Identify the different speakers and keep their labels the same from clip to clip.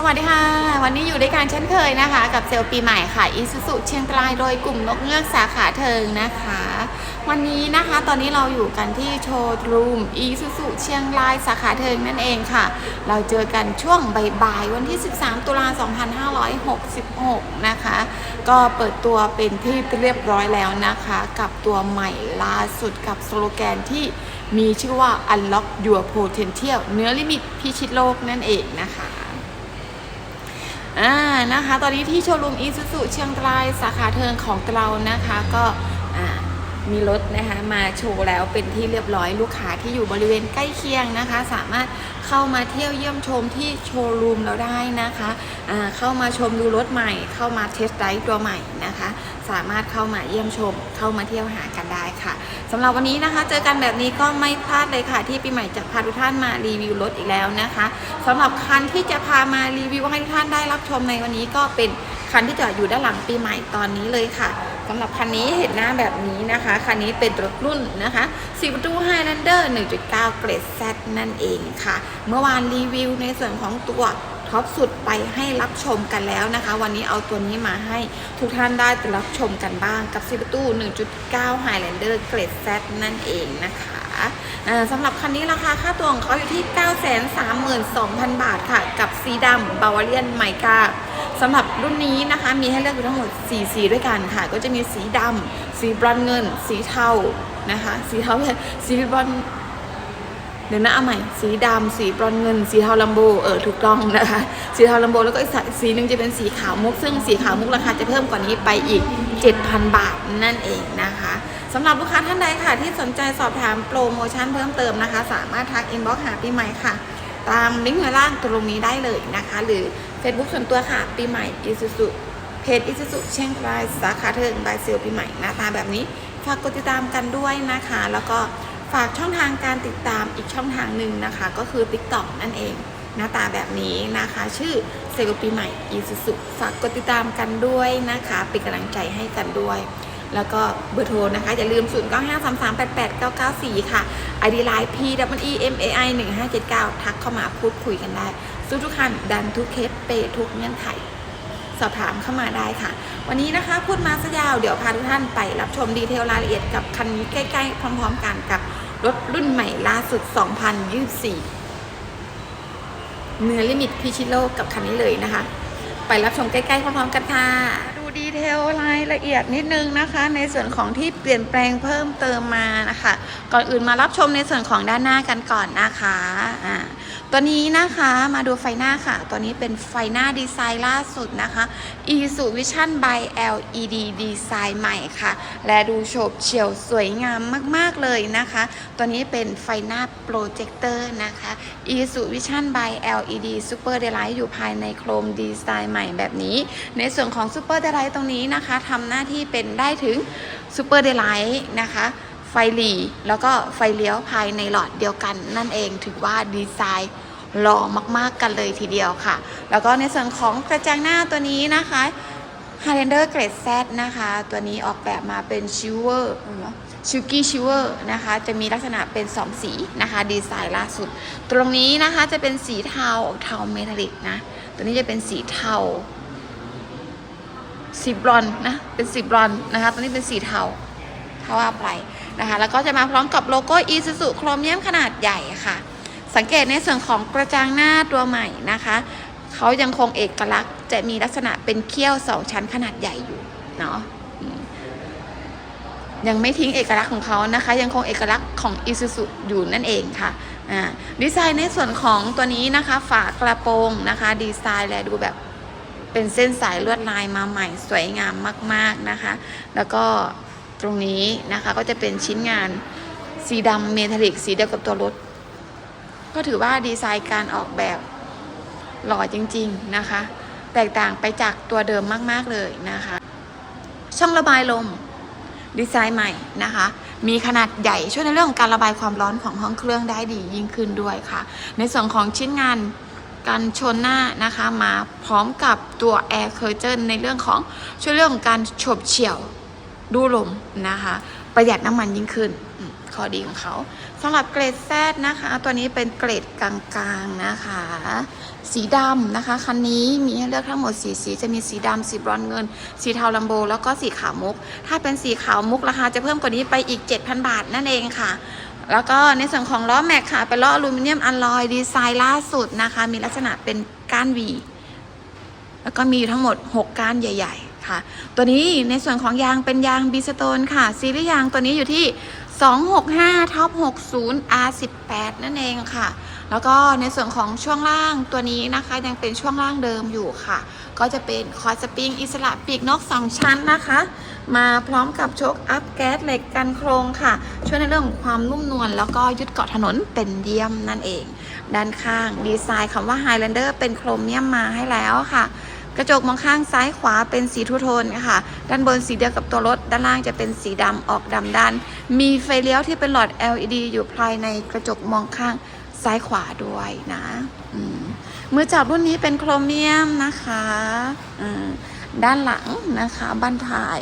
Speaker 1: สวัสดีค่ะ วันนี้อยู่ด้วยกันเช่นเคยนะคะ กับเซลปีใหม่ค่ะอีซูซูเชียงรายโดยกลุ่มนกเงือกสาขาเทิงนะคะ วันนี้นะคะตอนนี้เราอยู่กันที่โชว์รูมอีซูซูเชียงรายสาขาเทิงนั่นเองค่ะ เราเจอกันช่วงบ่ายๆวันที่ 13 ตุลา2566 นะคะ ก็เปิดตัวเป็นที่เรียบร้อยแล้วนะคะ กับตัวใหม่ล่าสุดกับสโลแกนที่มีชื่อว่า Unlock Your Potential เนื้อลิมิตพิชิตโลกนั่นเองนะคะ อ่านะคะ ตอนนี้ที่โชว์รูมอีซูซูเชียงรายสาขาเทิงของเรานะคะ ก็ มีรถนะคะมาโชว์แล้วเป็นที่เรียบร้อยลูกค้าที่อยู่บริเวณใกล้เคียงนะคะ สามารถเข้ามาเที่ยวเยี่ยมชมที่โชว์รูมเราได้นะคะอ่าเข้ามาชมดูรถใหม่ เข้ามาเทสต์ไดรฟ์ตัวใหม่นะคะ สามารถเข้ามาเยี่ยมชม เข้ามาเที่ยวหากันได้ค่ะสำหรับวันนี้นะคะ เจอกันแบบนี้ก็ไม่พลาดเลยค่ะที่ปีใหม่จะพาทุกท่านมารีวิวรถอีกแล้วนะคะสำหรับคันที่จะพามารีวิวให้ทุกท่านได้รับชมในวันนี้ก็เป็นคันที่จอดอยู่ด้านหลังปีใหม่ตอนนี้เลยค่ะ สำหรับคันนี้เห็นหน้าแบบนี้นะคะ คันนี้เป็นรถรุ่นนะคะ4ประตู Highlander 1.9 เกรด Z นั่นเองค่ะ เมื่อวานรีวิวในส่วนของตัวท็อปสุดไปให้รับชมกันแล้วนะคะ วันนี้เอาตัวนี้มาให้ทุกท่านได้รับชมกันบ้างกับซีประตู 1.9 Highlander เกรด Z นั่นเองนะคะสำหรับคันนี้ราคาค่าตัวของเขาอยู่ที่ 932,000 บาทค่ะ กับสีดำบาวาเรียนไมกา สำหรับรุ่นนี้นะคะมีให้เลือกอยู่ทั้งหมด4สีด้วยกันค่ะ ก็จะมีสีดำสีบรอนเงิน สีเทานะคะสีเทาเลยสีบรอนเดี๋ยวนะเอาใหม่สีดำสีบรอนเงิน สีเทาลัมโบเออถูกต้องนะคะ สีเทาลัมโบแล้วก็อีกสีหนึ่งจะเป็นสีขาวมุก ซึ่งสีขาวมุกราคาจะเพิ่มกว่านี้ไปอีก 7,000 บาทนั่นเองนะคะสำหรับลูกค้าท่านใดค่ะ ที่สนใจสอบถามโปรโมชั่นเพิ่มเติมนะคะ สามารถทักอินบ็อกซ์หาปีใหม่ค่ะ ตามลิงก์ข้างล่างตรงนี้ได้เลยนะคะ หรือ Facebook ส่วนตัวค่ะ ปีใหม่อิสุสุเพจอิสุสุเชียงรายสาขาเทิงบายเซลปีใหม่หน้าตาแบบนี้ ฝากกดติดตามกันด้วยนะคะ แล้วก็ฝากช่องทางการติดตามอีกช่องทางหนึ่งนะคะ ก็คือ TikTok นั่นเอง หน้าตาแบบนี้นะคะ ชื่อเซลปีใหม่อีสุสุฝากกดติดตามกันด้วยนะคะเป็นกำลังใจให้กันด้วย แล้วก็เบอร์โทรนะคะ อย่าลืม 0 9 5 3 3 8 8 9 9 4 ค่ะ ID Line P W E M A I 1579 ทักเข้ามาพูดคุยกันได้สู้ทุกคันดันทุกเคสเปทุกเงื่อนไข สอบถามเข้ามาได้ค่ะ วันนี้นะคะพูดมาซะยาว เดี๋ยวพาทุกท่านไปรับชมดีเทลรายละเอียดกับคันนี้ใกล้ๆ พร้อมๆ กันกับรถรุ่นใหม่ล่าสุด 2024 เนื้อลิมิตพิชิโลกับคันนี้เลยนะคะ ไปรับชมใกล้ๆ พร้อมๆ กันค่ะ ดูดีเทลรายละเอียดนิดนึงนะคะ ในส่วนของที่เปลี่ยนแปลงเพิ่มเติมมานะคะ ก่อนอื่นมารับชมในส่วนของด้านหน้ากันก่อนนะคะอ่า ตัวนี้นะคะมาดูไฟหน้าค่ะ ตัวนี้เป็นไฟหน้าดีไซน์ล่าสุดนะคะ e s u Vision by LED ดีไซน์ใหม่ค่ะ และดูโฉบเฉี่ยวสวยงามมากๆเลยนะคะ ตัวนี้เป็นไฟหน้าโปรเจคเตอร์นะคะ e s u Vision by LED Super Daylight อยู่ภายในโครมดีไซน์ใหม่แบบนี้ ในส่วนของ Super Daylight ตรงนี้นะคะทำหน้าที่เป็นได้ถึง Super Daylight นะคะ ไฟหลีแล้วก็ไฟเลี้ยวภายในหลอดเดียวกัน นั่นเองถือว่าดีไซน์หล่อมากๆกันเลยทีเดียวค่ะ แล้วก็ในส่วนของกระจังหน้าตัวนี้นะคะ Highlander Grade Z นะคะ ตัวนี้ออกแบบมาเป็นชิวเวอร์ชิวกี้ชิวเวอร์นะคะ จะมีลักษณะเป็น 2 สีนะคะ ดีไซน์ล่าสุด ตรงนี้นะคะจะเป็นสีเทาเทาเมทัลลิกนะ ตัวนี้จะเป็นสีเทาสีบรอนนะ เป็นสีบรอนนะคะ ตัวนี้เป็นสีเทาถ้าว่าไป นะคะ แล้วก็จะมาพร้อมกับโลโก้ Isuzu โครเมียมขนาดใหญ่ค่ะ สังเกตในส่วนของกระจังหน้าตัวใหม่นะคะ เขายังคงเอกลักษณ์จะมีลักษณะเป็นเขี้ยวสองชั้นขนาดใหญ่อยู่เนาะยังไม่ทิ้งเอกลักษณ์ของเขานะคะ ยังคงเอกลักษณ์ของ Isuzu อยู่นั่นเองค่ะดีไซน์ในส่วนของตัวนี้นะคะ ฝากระโปรงนะคะ ดีไซน์แลดูแบบเป็นเส้นสายลวดลายมาใหม่สวยงามมาก ๆนะคะ แล้วก็ ตรงนี้นะคะก็จะเป็นชิ้นงานสีดำเมทัลลิกสีเดียวกับตัวรถ ก็ถือว่าดีไซน์การออกแบบหล่อจริง ๆนะคะ แตกต่างไปจากตัวเดิมมากๆเลยนะคะ ช่องระบายลมดีไซน์ใหม่นะคะ มีขนาดใหญ่ช่วยในเรื่องของการระบายความร้อนของห้องเครื่องได้ดียิ่งขึ้นด้วยค่ะ ในส่วนของชิ้นงานการชนหน้านะคะมาพร้อมกับตัว Air Curtain ในเรื่องของช่วยเรื่องของการฉบเฉี่ยว ดูลมนะคะ ประหยัดน้ำมันยิ่งขึ้นข้อดีของเขาสำหรับเกรดแซดนะคะ ตัวนี้เป็นเกรดกลางๆนะคะ สีดำนะคะ คันนี้มีให้เลือกทั้งหมดสีสี จะมีสีดำสีบรอนซ์เงิน สีเทาลัมโบ แล้วก็สีขาวมุก ถ้าเป็นสีขาวมุกราคาจะเพิ่มกว่านี้ไปอีก 7,000 บาทนั่นเองค่ะ แล้วก็ในส่วนของล้อแม็กค่ะ เป็นล้ออลูมิเนียมอลลอยดีไซน์ล่าสุดนะคะ มีลักษณะเป็นก้านวี แล้วก็มีอยู่ทั้งหมด 6 ก้านใหญ่ ๆ คะ ตัวนี้ในส่วนของยางเป็นยางบีสโตนค่ะ ซีรีส์ยางตัวนี้อยู่ที่ 265ท็อป60 R18 นั่นเองค่ะ แล้วก็ในส่วนของช่วงล่างตัวนี้นะคะ ยังเป็นช่วงล่างเดิมอยู่ค่ะ ก็จะเป็นคอร์สปริงอิสระปีกนก 2 ชั้นนะคะ มาพร้อมกับโชคอัพแก๊สเหล็กกันโครงค่ะ ช่วยในเรื่องของความนุ่มนวลแล้วก็ยึดเกาะถนนเป็นเยี่ยมนั่นเอง ด้านข้างดีไซน์คำว่า Highlander เป็นโครเมียมมาให้แล้วค่ะ กระจกมองข้างซ้ายขวาเป็นสีทูโทนค่ะด้านบนสีเดียวกับตัวรถ ด้านล่างจะเป็นสีดำออกดำด้าน มีไฟเลี้ยวที่เป็นหลอด LED อยู่ภายในกระจกมองข้างซ้ายขวาด้วยนะมือจับรุ่นนี้เป็นโครเมียมนะคะด้านหลังนะคะบันท้าย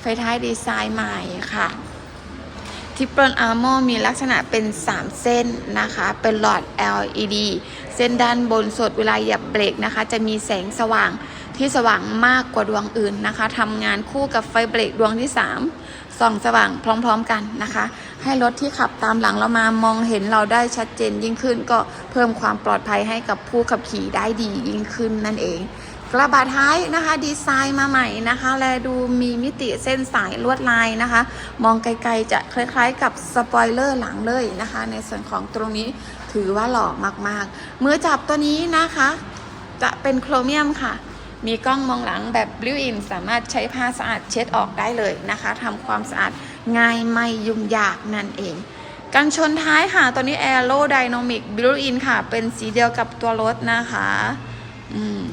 Speaker 1: ไฟท้ายดีไซน์ใหม่ค่ะ ทิปเปิลอาร์โมมีลักษณะเป็น 3 เส้นนะคะ เป็นหลอด LED เส้นด้านบนสดเวลาเหยียบเบรกนะคะ จะมีแสงสว่างที่สว่างมากกว่าดวงอื่นนะคะทำงานคู่กับไฟเบรกดวงที่ 3 ส่องสว่างพร้อมๆกันนะคะ ให้รถที่ขับตามหลังเรามามองเห็นเราได้ชัดเจนยิ่งขึ้น ก็เพิ่มความปลอดภัยให้กับผู้ขับขี่ได้ดียิ่งขึ้นนั่นเอง กระบะท้ายนะคะ ดีไซน์มาใหม่นะคะ แลดูมีมิติเส้นสายลวดลายนะคะ มองไกลๆจะคล้ายๆ กับสปอยเลอร์หลังเลยนะคะ ในส่วนของตรงนี้ถือว่าหล่อมากๆ มือจับตัวนี้นะคะ จะเป็นโครเมียมค่ะ มีกล้องมองหลังแบบบลิวอินสามารถใช้ผ้าสะอาดเช็ดออกได้เลยนะคะทำความสะอาดง่ายไม่ยุ่งยากนั่นเองกันชนท้ายค่ะ ตัวนี้ Aero Dynamic Built In ค่ะ เป็นสีเดียวกับตัวรถนะคะ อืม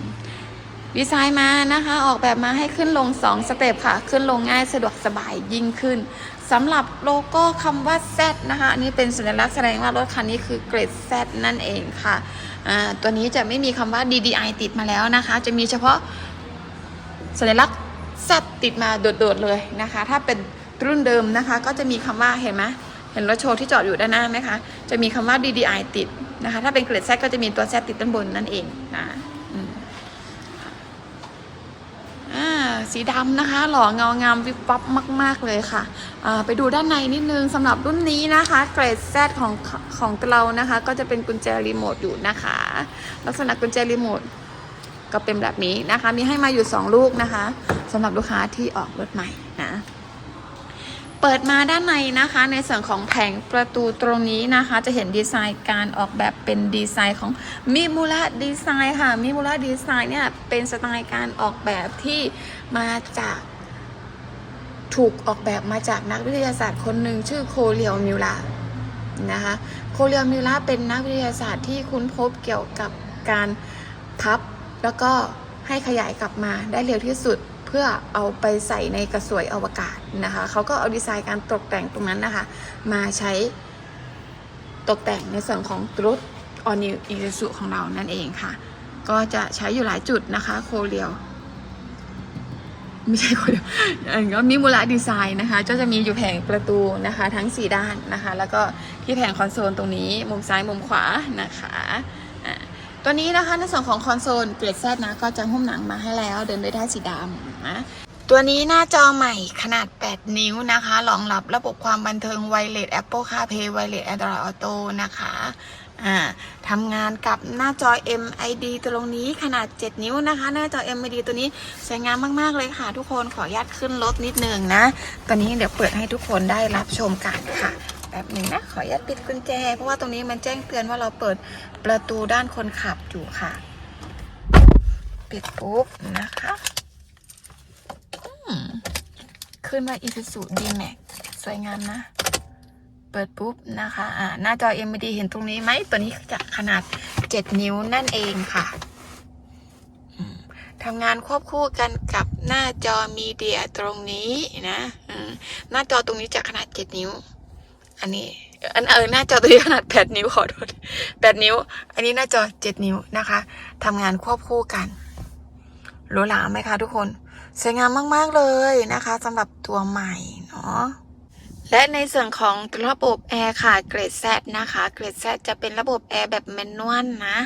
Speaker 1: ดีไซน์มานะคะ ออกแบบมาให้ขึ้นลง 2 สเต็ปค่ะ ขึ้นลงง่ายสะดวกสบายยิ่งขึ้นสำหรับโลโก้คำว่า Z นะคะอันนี้เป็นสัญลักษณ์แสดงว่ารถคันนี้คือเกรด Z นั่นเองค่ะตัวนี้จะไม่มีคำว่า DDI ติดมาแล้วนะคะ จะมีเฉพาะสัญลักษณ์ Z ติดมาโดดๆเลยนะคะ ถ้าเป็นรุ่นเดิมนะคะ ก็จะมีคำว่าเห็นไหมเห็นรถโชว์ที่จอดอยู่ด้านหน้าไหมคะ จะมีคำว่า DDI ติดนะคะ ถ้าเป็นเกรด Z ก็จะมีตัว Z ติดด้านบนนั่นเองนะอืม อ่า สีดำนะคะ หล่อเงางามวิบวับมาก ๆ เลยค่ะไปดูด้านในนิดนึงสำหรับรุ่นนี้นะคะ เกรดแซดของของเรานะคะ ก็จะเป็นกุญแจรีโมทอยู่นะคะ ลักษณะกุญแจรีโมทก็เป็นแบบนี้นะคะ มีให้มาอยู่ 2 ลูกนะคะสำหรับลูกค้าที่ออกรถใหม่นะ เปิดมาด้านในนะคะ ในส่วนของแผงประตูตรงนี้นะคะ จะเห็นดีไซน์การออกแบบเป็นดีไซน์ของมิมูระดีไซน์ค่ะมิมูระดีไซน์เนี่ยเป็นสไตล์การออกแบบที่มาจากถูกออกแบบมาจากนักวิทยาศาสตร์คนหนึ่งชื่อโคเรียวมิวระนะคะโคเรียวมิวระเป็นนักวิทยาศาสตร์ที่ค้นพบเกี่ยวกับการพับ แล้วก็ให้ขยายกลับมาได้เร็วที่สุด เพื่อเอาไปใส่ในกระสวยอวกาศนะคะเขาก็เอาดีไซน์การตกแต่งตรงนั้นนะคะ มาใช้ตกแต่งในส่วนของรถออนิวอีซูของเรานั่นเองค่ะ ก็จะใช้อยู่หลายจุดนะคะ โคเรียวไม่ใช่โคเรียวอันก็มิมูระดีไซน์นะคะก็จะมีอยู่แผงประตูนะคะ ทั้ง 4 ด้านนะคะ แล้วก็ที่แผงคอนโซลตรงนี้ มุมซ้ายมุมขวานะคะ ตัวนี้นะคะในส่วนของคอนโซลเกรดแซนะก็จะหุ้มหนังมาให้แล้วเดินด้วยด้สีดำนะตัวนี้หน้าจอใหม่ขนาด 8 นิ้วนะคะรองรับระบบความบันเทิงไวเลส Apple CarPlay ไวเลส Android Auto นะคะอ่าทำงานกับหน้าจอ MID ตรงนี้ขนาด 7 นิ้วนะคะ หน้าจอ MID ตัวนี้สวยงามมาก ๆ เลยค่ะ ทุกคนขออนุญาตขึ้นรถนิดนึงนะ ตอนนี้เดี๋ยวเปิดให้ทุกคนได้รับชมกันค่ะ แบบหนึ่งนะขออนุญาตปิดกุญแจ เพราะว่าตรงนี้มันแจ้งเตือนว่าเราเปิดประตูด้านคนขับอยู่ค่ะ ปิดปุ๊บนะคะขึ้นมา Isuzu D-Max สวยงามนะ เปิดปุ๊บนะคะอ่าหน้าจอ MD เห็นตรงนี้ไหม ตัวนี้จะขนาด 7 นิ้วนั่นเองค่ะทำงานควบคู่กันกับหน้าจอมีเดียตรงนี้นะหน้าจอตรงนี้จะขนาด 7 นิ้ว อันนี้อันเออหน้าจอตัวนี้ขนาด8นิ้วขอโทษ8นิ้ว อันนี้หน้าจอ7นิ้วนะคะทำงานควบคู่กันหรูหราไหมคะทุกคน สวยงามมาก ๆ เลยนะคะสำหรับตัวใหม่เนาะและในส่วนของระบบแอร์ค่ะเกรด Z นะคะ เกรด Z จะเป็นระบบแอร์แบบแมนนวลนะ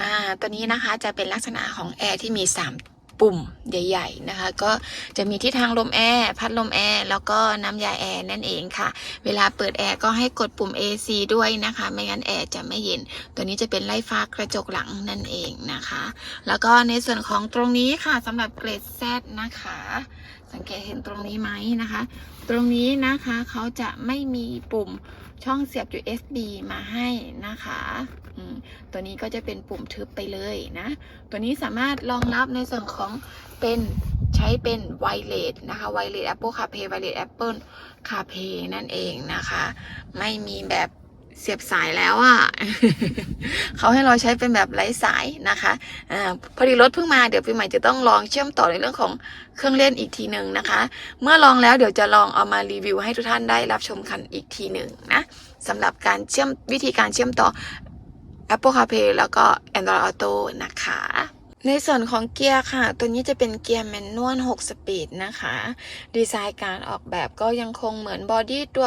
Speaker 1: อ่าตัวนี้นะคะจะเป็นลักษณะของแอร์ที่มี3 ปุ่มใหญ่ ๆนะคะ ก็จะมีที่ทางลมแอร์พัดลมแอร์แล้วก็น้ำยาแอร์นั่นเองค่ะ เวลาเปิดแอร์ก็ให้กดปุ่ม AC ด้วยนะคะ ไม่งั้นแอร์จะไม่เย็น ตัวนี้จะเป็นไล่ฟ้ากระจกหลังนั่นเองนะคะ แล้วก็ในส่วนของตรงนี้ค่ะสำหรับเกรด Z นะคะ สังเกตเห็นตรงนี้ไหมนะคะ ตรงนี้นะคะเขาจะไม่มีปุ่ม ช่องเสียบ USB มาให้นะคะตัวนี้ก็จะเป็นปุ่มทึบไปเลยนะ ตัวนี้สามารถรองรับในส่วนของเป็นใช้เป็นไวเลสนะคะไวเลส Apple CarPlay ไวเลส Apple CarPlay นั่นเองนะคะ ไม่มีแบบ เสียบสายแล้วอะ่ะเขาให้เราใช้เป็นแบบไร้สายนะคะอาพอดีรถเพิ่งมาเดี๋ยวปีใหม่จะต้องลองเชื่อมต่อในเรื่องของเครื่องเล่นอีกทีหนึ่งนะคะ เมื่อลองแล้วเดี๋ยวจะลองเอามารีวิวให้ทุกท่านได้รับชมกันอีกทีหนึ่งนะสำหรับการเชื่อมวิธีการเชื่อมต่อ Apple CarPlay แล้วก็ Android Auto นะคะ ในส่วนของเกียร์ค่ะ ตัวนี้จะเป็นเกียร์แมนนวล 6 สปีดนะคะ ดีไซน์การออกแบบก็ยังคงเหมือนบอดี้ตัว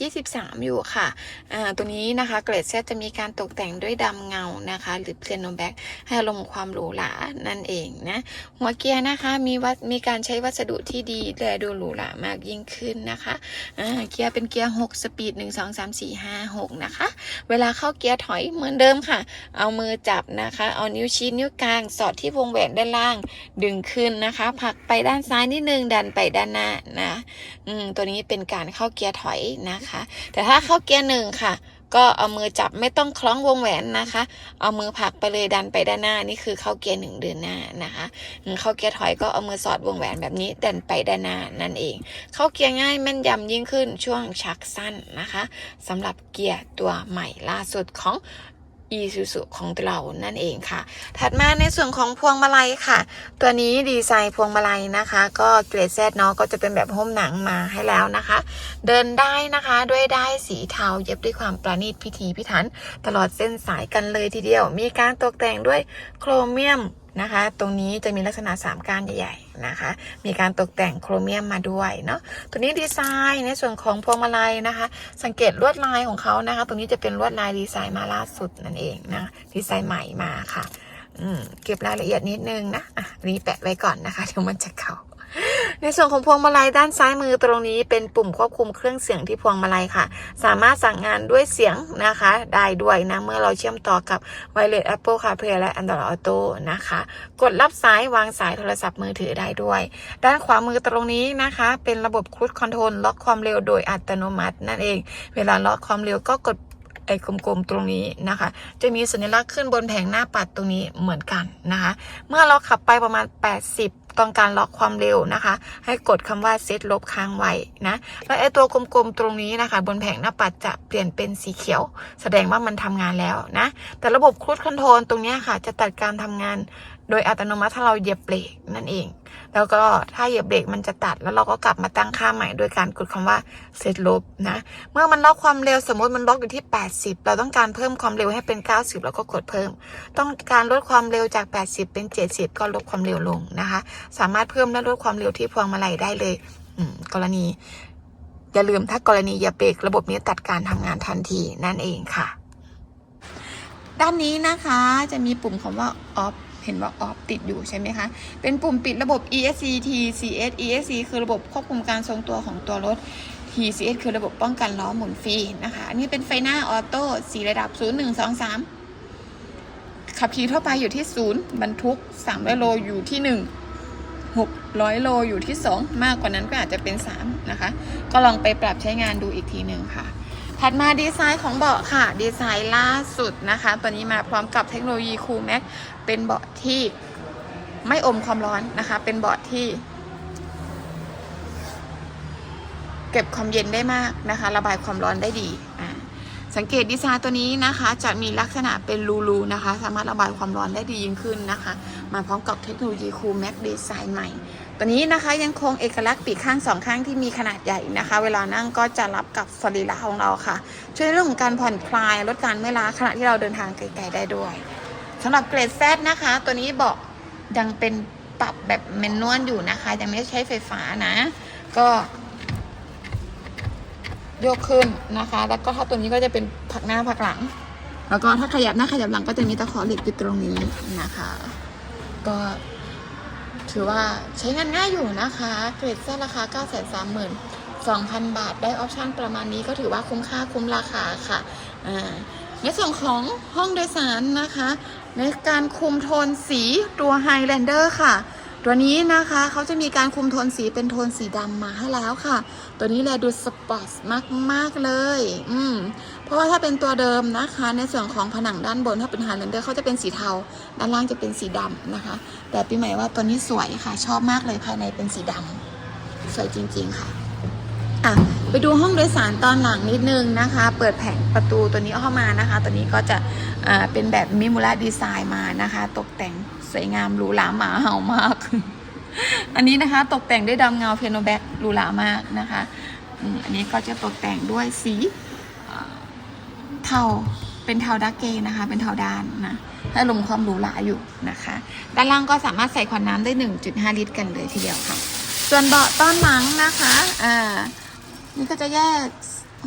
Speaker 1: 2023 อยู่ค่ะ อ่า ตัวนี้นะคะ เกรดเซตจะมีการตกแต่งด้วยดำเงานะคะ หรือเพลนโนแบ็กให้อารมณ์ความหรูหรา นั่นเองนะ หัวเกียร์นะคะมีวัดมีการใช้วัสดุที่ดีและดูหรูหรามากยิ่งขึ้นนะคะ อ่า เกียร์เป็นเกียร์ 6 สปีด 1 2 3 4 5 6 นะคะ เวลาเข้าเกียร์ถอยเหมือนเดิมค่ะ เอามือจับนะคะ เอานิ้วชี้นิ้วกลางอดที่วงแหวนด้านล่าง ดึงขึ้นนะคะผักไปด้านซ้ายนิดนึงดันไปด้านหน้านะอืมตัวนี้เป็นการเข้าเกียร์ถอยนะคะ แต่ถ้าเข้าเกียร์หนึ่งค่ะ ก็เอามือจับไม่ต้องคล้องวงแหวนนะคะ เอามือผักไปเลยดันไปด้านหน้านี่คือเข้าเกียร์หนึ่งเดินหน้านะคะเข้าเกียร์ถอยก็เอามือสอดวงแหวนแบบนี้ดันไปด้านหน้านั่นเอง เข้าเกียร์ง่ายแม่นยำยิ่งขึ้นช่วงชักสั้นนะคะสำหรับเกียร์ตัวใหม่ล่าสุดของ อีซูซูของเรานั่นเองค่ะ ถัดมาในส่วนของพวงมาลัยค่ะ ตัวนี้ดีไซน์พวงมาลัยนะคะ ก็เกรดแซดเนาะก็จะเป็นแบบหุ้มหนังมาให้แล้วนะคะ เดินได้นะคะด้วยได้สีเทาเย็บด้วยความประณีตพิถีพิถัน ตลอดเส้นสายกันเลยทีเดียว มีการตกแต่งด้วยโครเมียม นะคะ ตรงนี้จะมีลักษณะ 3ก้านใหญ่ๆนะคะ มีการตกแต่งโครเมียมมาด้วยเนาะตัวนี้ดีไซน์ในส่วนของพวงมาลัยนะคะ สังเกตลวดลายของเขานะคะ ตรงนี้จะเป็นลวดลายดีไซน์มาล่าสุดนั่นเองนะดีไซน์ใหม่มาค่ะเก็บรายละเอียดนิดนึงนะอะอันนี้แปะไว้ก่อนนะคะเดี๋ยวมันจะเข่า ในส่วนของพวงมาลัยด้านซ้ายมือตรงนี้เป็นปุ่มควบคุมเครื่องเสียงที่พวงมาลัยค่ะ สามารถสั่งงานด้วยเสียงนะคะ ได้ด้วยนะ เมื่อเราเชื่อมต่อกับ Wireless Apple CarPlay และ Android Auto นะคะ กดรับสายวางสายโทรศัพท์มือถือได้ด้วย ด้านขวามือตรงนี้นะคะ เป็นระบบครู e คอนโทรลล็อกความเร็วโดยอัตโนมัตินั่นเอง เวลาล็อกความเร็วก็กดไอ้กลมๆตรงนี้นะคะ จะมีสัญลักษณ์ขึ้นบนแผงหน้าปัดตรงนี้เหมือนกันนะคะ เมื่อเราขับไปประมาณ 80 ต้องการล็อกความเร็วนะคะ ให้กดคำว่าเซตลบค้างไว้นะแล้วไอ้ตัวกลมๆตรงนี้นะคะ บนแผงหน้าปัดจะเปลี่ยนเป็นสีเขียว แสดงว่ามันทำงานแล้วนะ แต่ระบบครูดคอนโทรลตรงนี้ค่ะ จะตัดการทำงาน โดยอัตโนมัติถ้าเราเหยียบเบรกนั่นเอง แล้วก็ถ้าเหยียบเบรกมันจะตัด แล้วเราก็กลับมาตั้งค่าใหม่โดยการกดคำว่าเซตลบนะ เมื่อมันล็อกความเร็วสมมติมันล็อกอยู่ที่ 80 เราต้องการเพิ่มความเร็วให้เป็น 90 แล้วก็กดเพิ่ม ต้องการลดความเร็วจาก 80 เป็น 70 ก็ลดความเร็วลงนะคะ สามารถเพิ่มและลดความเร็วที่พวงมาลัยได้เลยกรณีอย่าลืมถ้ากรณีเหยียบเบรกระบบนี้ตัดการทำงานทันทีนั่นเองค่ะ ด้านนี้นะคะจะมีปุ่มคำว่า off เห็นว่า off ติดอยู่ใช่ไหมคะ เป็นปุ่มปิดระบบ ESC TCS ESC คือระบบควบคุมการทรงตัวของตัวรถ TCS คือระบบป้องกันล้อหมุนฟรีนะคะ อันนี้เป็นไฟหน้าออโต้4ระดับ 0 1 2 3 ขับขี่ทั่วไปอยู่ที่ 0 บรรทุก300โลอยู่ที่ 1 600 โลอยู่ที่ 2 มากกว่านั้นก็อาจจะเป็น 3 นะคะ ก็ลองไปปรับใช้งานดูอีกทีหนึ่งค่ะ ถัดมาดีไซน์ของเบาะค่ะ ดีไซน์ล่าสุดนะคะ ตัวนี้มาพร้อมกับเทคโนโลยีคูลแม็ก เป็นเบาะที่ไม่อมความร้อนนะคะ เป็นเบาะที่ เก็บความเย็นได้มากนะคะ ระบายความร้อนได้ดีอ่าสังเกตดีไซน์ตัวนี้นะคะ จะมีลักษณะเป็นรูๆนะคะ สามารถระบายความร้อนได้ดียิ่งขึ้นนะคะ มาพร้อมกับเทคโนโลยีคูลแม็กดีไซน์ใหม่ ตัวนี้นะคะยังคงเอกลักษณ์ปีกข้างสองข้างที่มีขนาดใหญ่นะคะ เวลานั่งก็จะรับกับสรีระของเราค่ะ ช่วยในเรื่องของการผ่อนคลายลดการเมื่อยล้าขณะที่เราเดินทางไกลๆได้ด้วย สำหรับเกรดแซนะคะ ตัวนี้เบอกยังเป็นปรับแบบแมนนวลอยู่นะคะ ยังไม่ได้ใช้ไฟฟ้านะ ก็โยกขึ้นนะคะ แล้วก็ถ้าตัวนี้ก็จะเป็นผักหน้าผักหลัง แล้วก็ถ้าขยับหน้าขยับหลังก็จะมีตะขอเหล็กอยู่ตรงนี้นะคะ ก็ถือว่าใช้งานง่ายอยู่นะคะ เกรดเส้นราคา 9 3 2 0 0 0 บาท ได้ออปชั่นประมาณนี้ก็ถือว่าคุ้มค่าคุ้มราคาค่ะ อ่า ในส่วนของห้องโดยสารนะคะ ในการคุมโทนสีตัว Highlander ค่ะ ตัวนี้นะคะเขาจะมีการคุมโทนสีเป็นโทนสีดำมาให้แล้วค่ะ ตัวนี้แลดูสปอร์ตมากๆเลย อืมเพราะว่าถ้าเป็นตัวเดิมนะคะ ในส่วนของผนังด้านบนถ้าเป็น Highlander เขาจะเป็นสีเทา ด้านล่างจะเป็นสีดำนะคะ แต่ปีใหม่ว่าตัวนี้สวยค่ะ ชอบมากเลยภายในเป็นสีดำสวยจริง ๆค่ะอะ ไปดูห้องโดยสารตอนหลังนิดนึงนะคะ เปิดแผงประตูตัวนี้เข้ามานะคะ ตัวนี้ก็จะเป็นแบบมิมูระดีไซน์มานะคะ ตกแต่งสวยงามหรูหราหมาเห่ามาก อันนี้นะคะตกแต่งด้วยดำเงาเพียโนแบ็กหรูหรามากนะคะอันนี้ก็จะตกแต่งด้วยสีเทาเป็นเทาดักเกย์นะคะ เป็นเทาด้านนะให้ลมความหรูหราอยู่นะคะ ด้านล่างก็สามารถใส่ขวดน้ำได้ 1.5 ลิตรกันเลยทีเดียวค่ะ ส่วนเบาะต้อนหลังนะคะอ่า นี่ก็จะแยก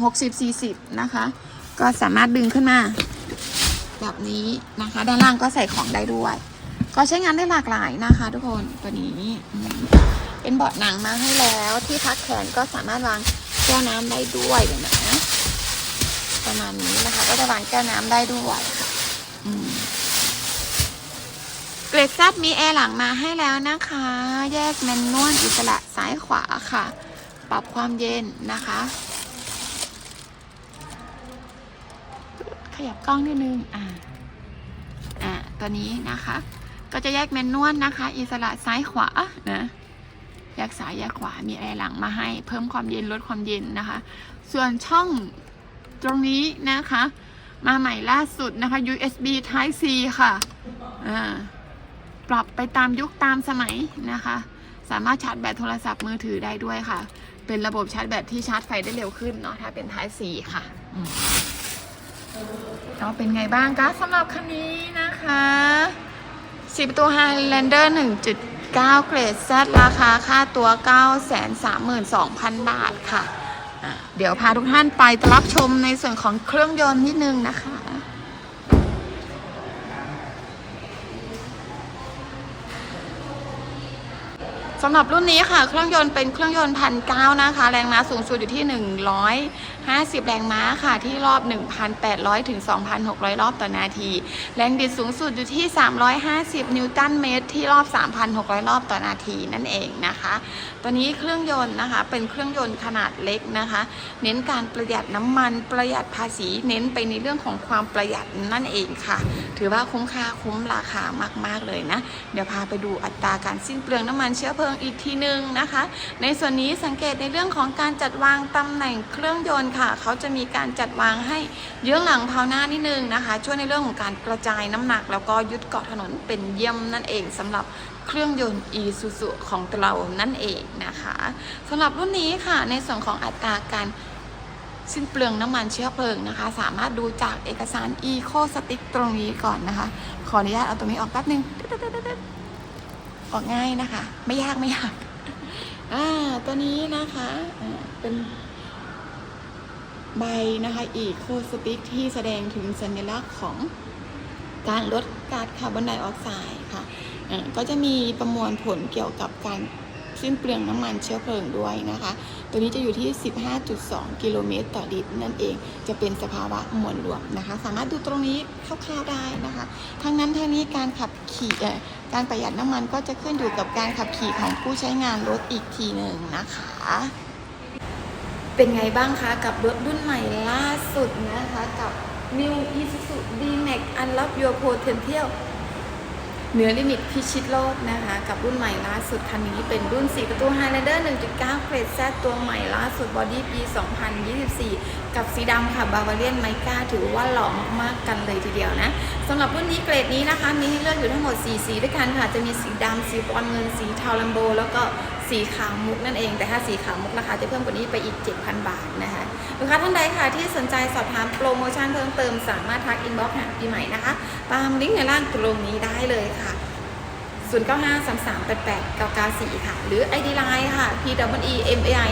Speaker 1: 60 40 นะคะ ก็สามารถดึงขึ้นมา แบบนี้นะคะ ด้านล่างก็ใส่ของได้ด้วย ก็ใช้งานได้หลากหลายนะคะ ทุกคนตัวนี้เป็นเบาะหนังมาให้แล้ว ที่พักแขนก็สามารถวางแก้วน้ำได้ด้วยเดี๋ยวนะประมาณนี้นะคะ ก็จะวางแก้วน้ำได้ด้วยค่ะเกรดซับมีแอร์หลังมาให้แล้วนะคะ แยกแมนนวลอิสระซ้ายขวาค่ะ ปรับความเย็นนะคะ ขยับกล้องนิดนึง อ่า อ่า ตัวนี้นะคะ ก็จะแยกแมนนวลนะคะ อิสระซ้ายขวา นะ แยกซ้ายแยกขวา มีแอร์หลังมาให้ เพิ่มความเย็นลดความเย็นนะคะ ส่วนช่องตรงนี้นะคะ มาใหม่ล่าสุดนะคะ USB Type C ค่ะ อ่า ปรับไปตามยุคตามสมัยนะคะ สามารถชาร์จแบตโทรศัพท์มือถือได้ด้วยค่ะ เป็นระบบชาร์จแบตที่ชาร์จไฟได้เร็วขึ้นเนาะถ้าเป็น Type C ค่ะอืมก็เป็นไงบ้างคะสำหรับคันนี้นะคะสีประตู Highlander 1.9 เกรด Z ราคาค่าตัว 932,000 บาทค่ะอะ เดี๋ยวพาทุกท่านไปรับชมในส่วนของเครื่องยนต์นิดนึงนะคะ สำหรับรุ่นนี้ค่ะ เครื่องยนต์เป็นเครื่องยนต์พันเก้านะคะ แรงม้าสูงสุดอยู่ที่ 150 แรงม้าค่ะ ที่รอบ 1,800 ถึง 2,600 รอบต่อนาที แรงบิดสูงสุดอยู่ที่ 350 นิวตันเมตร ที่รอบ 3,600 รอบต่อนาทีนั่นเองนะคะ ตัวนี้เครื่องยนต์นะคะ เป็นเครื่องยนต์ขนาดเล็กนะคะ เน้นการประหยัดน้ำมันประหยัดภาษี เน้นไปในเรื่องของความประหยัดนั่นเองค่ะ ถือว่าคุ้มค่าคุ้มราคามาก ๆเลยนะ เดี๋ยวพาไปดูอัตราการสิ้นเปลืองน้ำมันเชื้อเพลิงอีกทีนึงนะคะ ในส่วนนี้สังเกตในเรื่องของการจัดวางตำแหน่งเครื่องยนต์ค่ะ เขาจะมีการจัดวางให้เยื้องหลังเพาหน้านิดนึงนะคะ ช่วยในเรื่องของการกระจายน้ำหนัก แล้วก็ยึดเกาะถนนเป็นเยี่ยมนั่นเองสำหรับเครื่องยนต์ Isuzu ของเรานั่นเองนะคะสำหรับรุ่นนี้ค่ะในส่วนของอัตราการสิ้นเปลืองน้ำมันเชื้อเพลิงนะคะ สามารถดูจากเอกสาร Eco Stick ตรงนี้ก่อนนะคะ ขออนุญาตเอาตรงนี้ออกแป๊บนึง ออกง่ายนะคะ ไม่ยากไม่ยากอ่าตัวนี้นะคะเป็นใบนะคะ Eco Stick ที่แสดงถึงสัญลักษณ์ของการลดก๊าซคาร์บอนไดออกไซด์ค่ะก็จะมีประมวลผลเกี่ยวกับการ สิ้นเปลืองน้ำมันเชื้อเพลิงด้วยนะคะ ตัวนี้จะอยู่ที่ 15.2 กิโลเมตรต่อลิตรนั่นเอง จะเป็นสภาวะมวลรวมนะคะ สามารถดูตรงนี้คร่าวๆได้นะคะ ทั้งนั้นทั้งนี้การขับขี่การประหยัดน้ำมันก็จะขึ้นอยู่กับการขับขี่ของผู้ใช้งานรถอีกทีหนึ่งนะคะเป็นไงบ้างคะ กับรถรุ่นใหม่ล่าสุดนะคะ กับ New Isuzu D-Max Unlock Your Potential เหนือลิมิตพิชิตโลกนะคะ กับรุ่นใหม่ล่าสุดคันนี้เป็นรุ่น 4 ประตู Highlander 1.9 เกรด Z ตัวใหม่ล่าสุดบอดี้ปี 2024 กับสีดำค่ะบาวาเรียนไมก้าถือว่าหล่อมากๆกันเลยทีเดียวนะสำหรับรุ่นนี้เกรดนี้นะคะ มีให้เลือกอยู่ทั้งหมด 4 สีด้วยกันค่ะ จะมีสีดำสีบอนเงินสีเทาลัมโบ แล้วก็สีขาวมุกนั่นเอง แต่ถ้าสีขาวมุกราคาจะเพิ่มกว่านี้ไปอีก 7,000 บาทนะคะลูกค้าท่านใดค่ะที่สนใจสอบถามโปรโมชั่นเพิ่มเติมสามารถทักอินบ็อกซ์หาปีใหม่นะคะตามลิงก์ในล่างตรงนี้ได้เลยค่ะ 0953388994 ค่ะ หรือ ID Line ค่ะ p w e m a i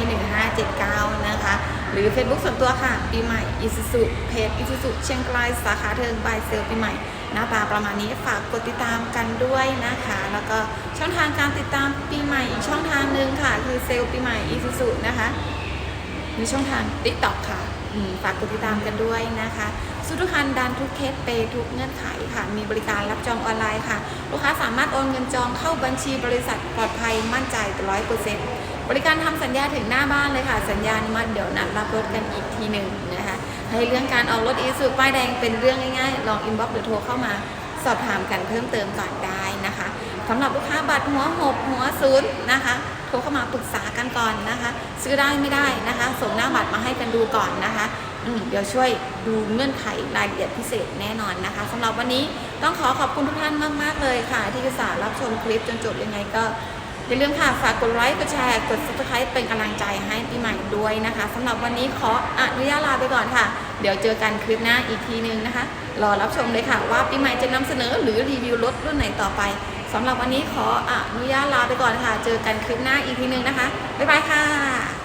Speaker 1: 1579 นะคะ หรือ Facebook ส่วนตัวค่ะ ปีใหม่ i s u z u เพจ i s u z u เชียงรายสาขาเทิงบายเซลปีใหม่ หน้าตาประมาณนี้ฝากกดติดตามกันด้วยนะคะ แล้วก็ช่องทางการติดตามปีใหม่อีกช่องทางหนึ่งค่ะ คือเซลปีใหม่ i s u z u นะคะมีช่องทาง TikTok ค่ะ ฝากกดติดตามกันด้วยนะคะสุทุคันดันทุกเคสเปย์ทุกเงื่อนไขค่ะ มีบริการรับจองออนไลน์ค่ะ ลูกค้าสามารถโอนเงินจองเข้าบัญชีบริษัทปลอดภัยมั่นใจร้อยเปอร์เซ็นต์บริการทำสัญญาถึงหน้าบ้านเลยค่ะ สัญญาอนุมัติเดี๋ยวนัดรับรถกันอีกทีหนึ่งนะคะให้เรื่องการออกรถอีซูป้ายแดงเป็นเรื่องง่ายๆ ลองอินบ็อกซ์หรือโทรเข้ามาสอบถามกันเพิ่มเติมก่อนได้นะคะ สำหรับลูกค้าบัตรหัวหกหัวศูนย์นะคะโทรเข้ามาปรึกษากันก่อนนะคะ ซื้อได้ไม่ได้นะคะ ส่งหน้าบัตรมาให้กันดูก่อนนะคะอืเดี๋ยวช่วยดูเงื่อนไขรายละเอียดพิเศษแน่นอนนะคะสำหรับวันนี้ต้องขอขอบคุณทุกท่านมาก ๆ เลยค่ะ ที่อุตส่าห์รับชมคลิปจนจบยังไงก็อย่าลืมค่ะฝากกดไลค์กดแชร์กด subscribe เป็นกำลังใจให้ปีใหม่ด้วยนะคะสำหรับวันนี้ขออนุญาตลาไปก่อนค่ะ เดี๋ยวเจอกันคลิปหน้าอีกทีนึงนะคะ รอรับชมเลยค่ะว่าปีใหม่จะนำเสนอหรือรีวิวรถรุ่นไหนต่อไป สำหรับวันนี้ขออนุญาตลาไปก่อนค่ะ เจอกันคลิปหน้าอีกทีนึงนะคะ บ๊ายบายค่ะ